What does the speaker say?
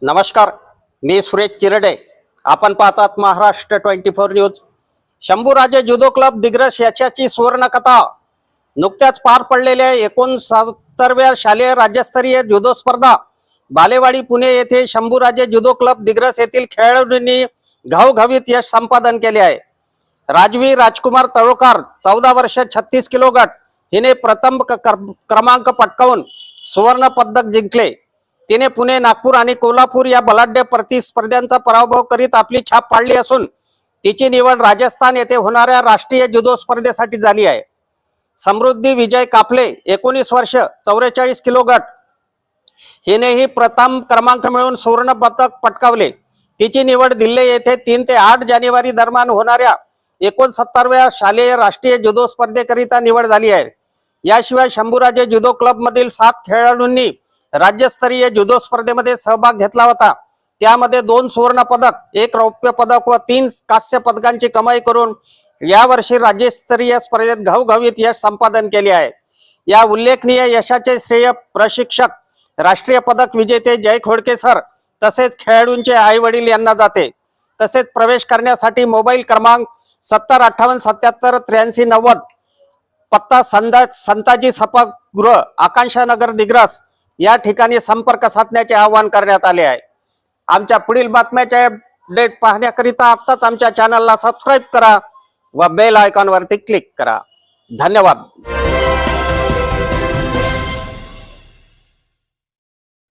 नमस्कार मी सुरेश चिरडे. आपण पाहतात Maharashtra twenty four news. Shambhuraje judo club Digras याच्याची सुवर्णकथा. नुकत्याच पार पडलेल्या एकोणसत्तरव्या शालेय राज्यस्तरीय जुदो स्पर्धा. बालेवाडी पुणे येथे शंभूराजे जुदो क्लब दिग्रस येथील खेळाडूंनी घवघवीत यश संपादन केले आहे. राजवी राजकुमार तळोकार चौदा वर्ष छत्तीस किलो गट. हिने प्रथम क्रमांक पटकावून सुवर्ण पदक जिंकले. तिने पुणे नागपूर आणि कोल्हापूर या बलाढ्य प्रतिस्पर्ध्यांचा पराभव करीत आपली छाप पाडली असून तिची निवड राजस्थान येथे होणाऱ्या राष्ट्रीय जुदो स्पर्धेसाठी झाली आहे. समृद्धी विजय कापले एकोणीस वर्ष चौवेचाळीस किलो गट हिनेही प्रथम क्रमांक मिळवून सुवर्ण पदक पटकावले. तिची निवड दिल्ली येथे तीन ते आठ जानेवारी दरम्यान होणाऱ्या एकोणसत्तरव्या शालेय राष्ट्रीय जुदो स्पर्धेकरिता निवड झाली आहे. याशिवाय शंभूराजे जुदो क्लब मधील सात खेळाडूंनी राज्यस्तरीय जुदो स्पर्धेमध्ये सहभाग घेतला होता. त्यामध्ये दोन सुवर्ण पदक एक रौप्य पदक व तीन कांस्य पदकांची कमाई करून यावर्षी राज्यस्तरीय स्पर्धेत घवघवीत यश संपादन केले आहे. या उल्लेखनीय यशाचे श्रेय प्रशिक्षक राष्ट्रीय पदक विजेते जय खोडके सर तसेच खेळाडूंचे आई वडील यांना जाते. तसेच प्रवेश करण्यासाठी मोबाईल क्रमांक सत्तर अठ्ठावन्न सत्याहत्तर त्र्याऐंशी नव्वद पत्ता संदा संताजी सभागृह आकांक्षा नगर दिग्रस या ठिकाणी संपर्क साधण्याचे आवाहन करण्यात आले आहे. आमच्या पुढील बातम्याच्या अपडेट पाहण्याकरिता आत्ताच आमच्या चॅनलला सबस्क्राईब करा व बेल आयकॉनवरती क्लिक करा. धन्यवाद.